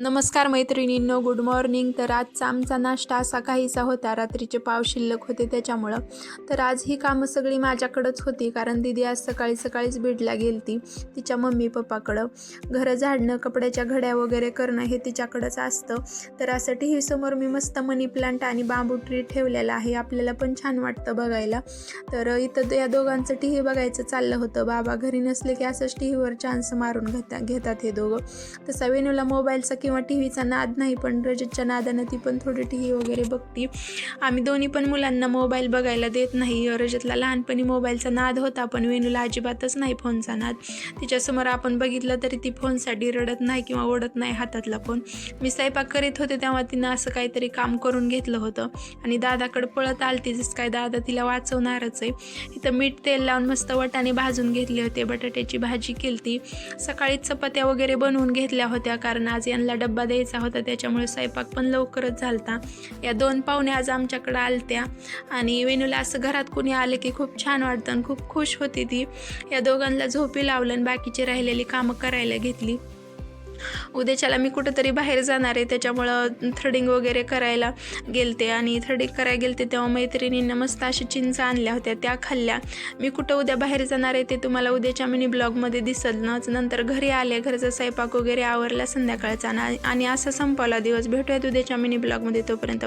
नमस्कार मैत्रिणींनो good morning तर आजचा आमचा नाश्ता असा काहीसा होता. रात्रीचे पाव शिल्लक होते त्याच्यामुळं. तर आज ही कामं सगळी माझ्याकडंच होती कारण दिदी आज सकाळी सकाळीच बीडला गेलती तिच्या मम्मी पप्पाकडं. घरं झाडणं कपड्याच्या घड्या वगैरे करणं हे तिच्याकडंच असतं. तर असं टी व्हीसमोर मी मस्त मनी प्लांट आणि बांबू ट्री ठेवलेला आहे. आपल्याला पण छान वाटतं बघायला. तर इथं या दोघांचं टी व्ही बघायचं चाललं होतं. बाबा घरी नसले की असंच टी व्हीवर चान्स मारून घेता घेतात हे दोघं. तसा वेणूला मोबाईलचा किंवा टी व्हीचा नाद नाही पण रजतच्या नादानं ती पण थोडी टी व्ही वगैरे बघती. आम्ही दोन्ही पण मुलांना मोबाईल बघायला देत नाही. रजतला लहानपणी मोबाईलचा नाद होता पण वेणूला अजिबातच नाही फोनचा नाद. तिच्यासमोर आपण बघितलं तरी ती फोनसाठी रडत नाही किंवा ओढत नाही हातातला फोन. मी स्वयंपाक करीत होते तेव्हा तिनं असं काहीतरी काम करून घेतलं होतं. आणि दादाकडं पळत आलती जसं काय दादा तिला वाचवणारच आहे. इथं मीठ तेल लावून मस्त वटाने भाजून घेतले होते बटाट्याची भाजी केली ती सकाळी चपात्या वगैरे बनवून घेतल्या होत्या कारण आज यांना डब्बा द्यायचा होता त्याच्यामुळे स्वयंपाक पण लवकरच झालता. या दोन पाहुण्या आज आमच्याकडं आलत्या आणि वेणूला असं घरात कोणी आले की खूप छान वाटतं आणि खूप खुश होती ती. या दोघांना झोपी लावलं आणि बाकीची राहिलेली कामं करायला घेतली. उद्याच्याला मी कुठंतरी बाहेर जाणार आहे. त्याच्यामुळं थ्रेडिंग वगैरे करायला गेलते आणि थ्रेडिंग करायला गेलते तेव्हा मैत्रिणींना मस्त अशा चिंच आणल्या होत्या. त्या खाल्ल्या. मी कुठं उद्या बाहेर जाणार आहे ते तुम्हाला उद्याच्या मिनी ब्लॉगमध्ये दिसलंच नंतर घरी आले घरचा स्वयंपाक वगैरे आवरला संध्याकाळचा आणि आणि असा संपवला दिवस. भेटूयात उद्याच्या मिनी ब्लॉगमध्ये तोपर्यंत.